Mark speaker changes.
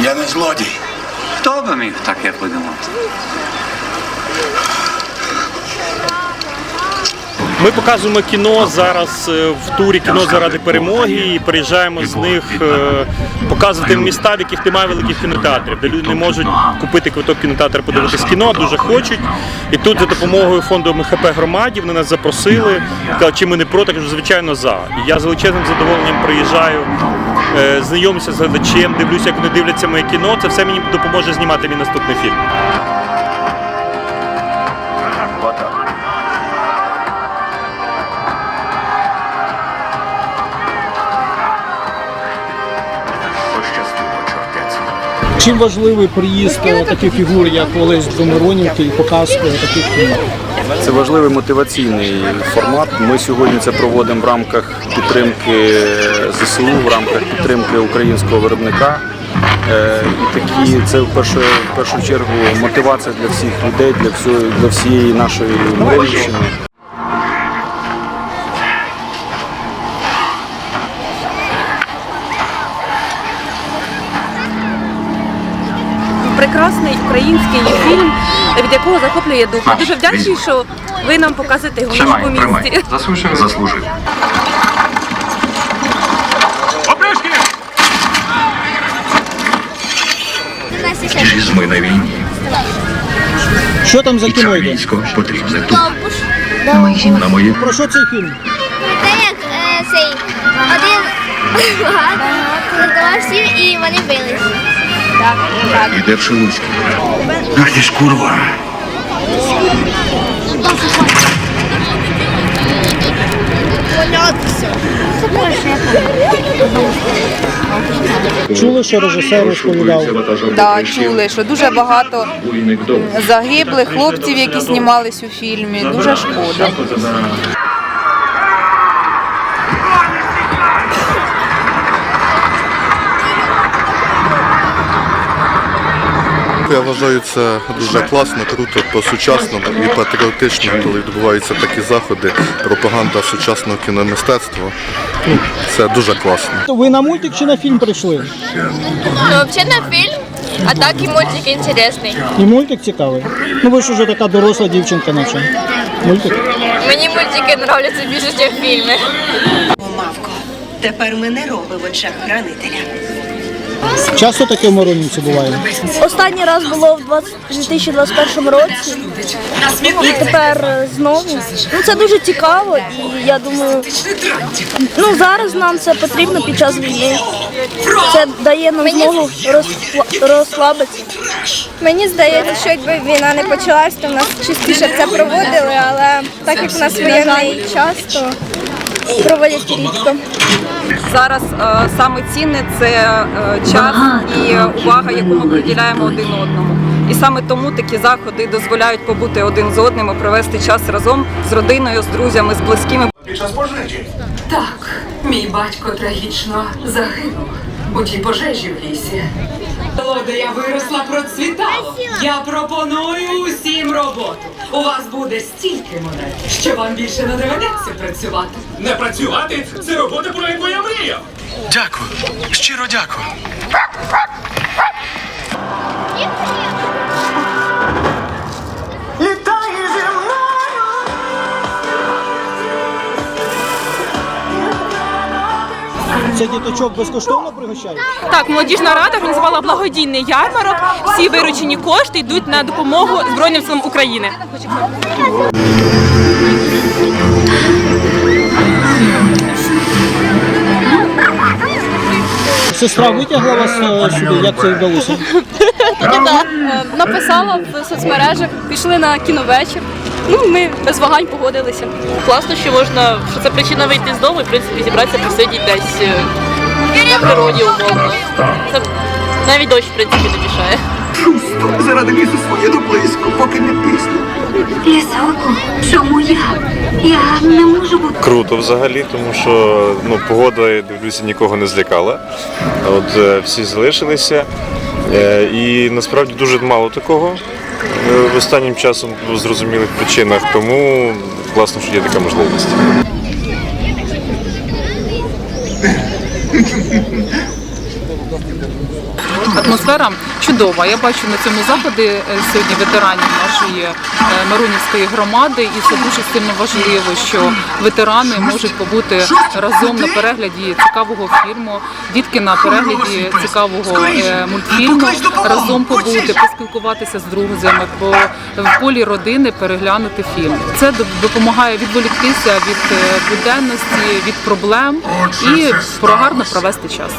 Speaker 1: Я не злодій.
Speaker 2: Хто би міг таке подумати?
Speaker 3: Ми показуємо кіно зараз е, в турі кіно заради перемоги і приїжджаємо з них е, показувати міста, в яких немає великих кінотеатрів, де люди не можуть купити квиток кінотеатр, подивитись кіно, дуже хочуть. І тут за допомогою фонду МХП громаді вони нас запросили. Сказали, чи ми не проти, кажу, звичайно, за. І я з величезним задоволенням приїжджаю, знайомлюся з глядачем, дивлюся, як вони дивляться моє кіно. Це все мені допоможе знімати мій наступний фільм.
Speaker 4: Чим важливий приїзд е, таких фігур, як Олесь Домиронівки і показ е, таких фільмів?
Speaker 5: Це важливий мотиваційний формат. Ми сьогодні це проводимо в рамках підтримки ЗСУ, в рамках підтримки українського виробника. Е, І такі це в першу, в першу чергу мотивація для всіх людей, для всього для всієї нашої Мирівщини.
Speaker 6: прекрасний український фільм, від якого захоплює дух. Я дуже вдячний, що ви нам показуєте його в нашому місті.
Speaker 1: Заслужив? Заслужив. Візьми на війні.
Speaker 4: Що там за
Speaker 1: І
Speaker 4: кіно
Speaker 1: це
Speaker 4: йде?
Speaker 1: військо потрібне тут.
Speaker 7: Довбуш.
Speaker 1: На мої
Speaker 4: Про що цей фільм?
Speaker 7: Це як е, цей один готував всім і вони бились. Так, так.
Speaker 1: іде Пшелуцький. Ах ти ж курва.
Speaker 4: Чули, що режисер розповідав?
Speaker 8: Так, чули, що дуже багато загиблих хлопців, які знімались у фільмі. Дуже шкода.
Speaker 9: Я вважаю це дуже класно, круто, по-сучасному і патріотично, коли відбуваються такі заходи, пропаганда сучасного кіномистецтва. Ну, Це дуже класно.
Speaker 4: Ви на мультик чи на фільм прийшли?
Speaker 7: Ну, взагалі на фільм, а так і мультик інтересний.
Speaker 4: І мультик цікавий. Ну ви ж уже така доросла дівчинка, наче. Мультик.
Speaker 7: Мені мультики подобаються більше, ніж фільми.
Speaker 10: Мавко, тепер мене роби в очах хранителя.
Speaker 4: Часто таке в Миронівці буває.
Speaker 6: Останній раз було в 20 2021 році, і тепер знову. Ну це дуже цікаво, і я думаю, ну зараз нам це потрібно під час війни. Це дає нам змогу розслабитися.
Speaker 7: Мені здається, що якби війна не почалась, то в нас частіше це проводили, але так як в нас воєнний час, то проводять рідко.
Speaker 8: Зараз е, саме цінне це е, час і увага, яку ми приділяємо один одному. І саме тому такі заходи дозволяють побути один з одним, і провести час разом з родиною, з друзями, з близькими.
Speaker 1: Під час пожежі.
Speaker 10: Так, мій батько трагічно загинув у тій пожежі в лісі. Де я виросла, процвітала. Я пропоную усім роботу. У вас буде стільки монет, що вам більше не доведеться працювати.
Speaker 1: Не працювати це робота, про яку я мріяв. Дякую. Щиро дякую.
Speaker 4: Це діточок безкоштовно пригощають?
Speaker 6: Так, молодіжна рада організувала благодійний ярмарок. Всі виручені кошти йдуть на допомогу Збройним силам України.
Speaker 4: Сестра витягла вас е, сюди, як це вдалося?
Speaker 6: Написала в соцмережах, пішли на кіновечір. Ну, ми без вагань погодилися.
Speaker 8: Класно, що можна, що це причина вийти з дому і в принципі зібратися посидіти десь е, на природі умовно. Це навіть дощ, в принципі, не мішає.
Speaker 1: Заради лісу своє близько, поки не пізно.
Speaker 7: Лісовку, чому я? Я не можу бути.
Speaker 11: Круто взагалі, тому що ну, погода, я дивлюся, нікого не злякала. От е, всі залишилися. Е, і насправді дуже мало такого в останнім часом по зрозумілих причинах, тому класно, що є така можливість.
Speaker 12: Атмосфера чудова. Я бачу на цьому заході е, сьогодні ветеранів нашої е, Миронівської громади, і це дуже сильно важливо, що ветерани можуть побути разом на перегляді цікавого фільму, дітки на перегляді цікавого е, мультфільму, разом побути, поспілкуватися з друзями, по в колі родини переглянути фільм. Це доп- допомагає відволіктися від буденності, від проблем і гарно провести час.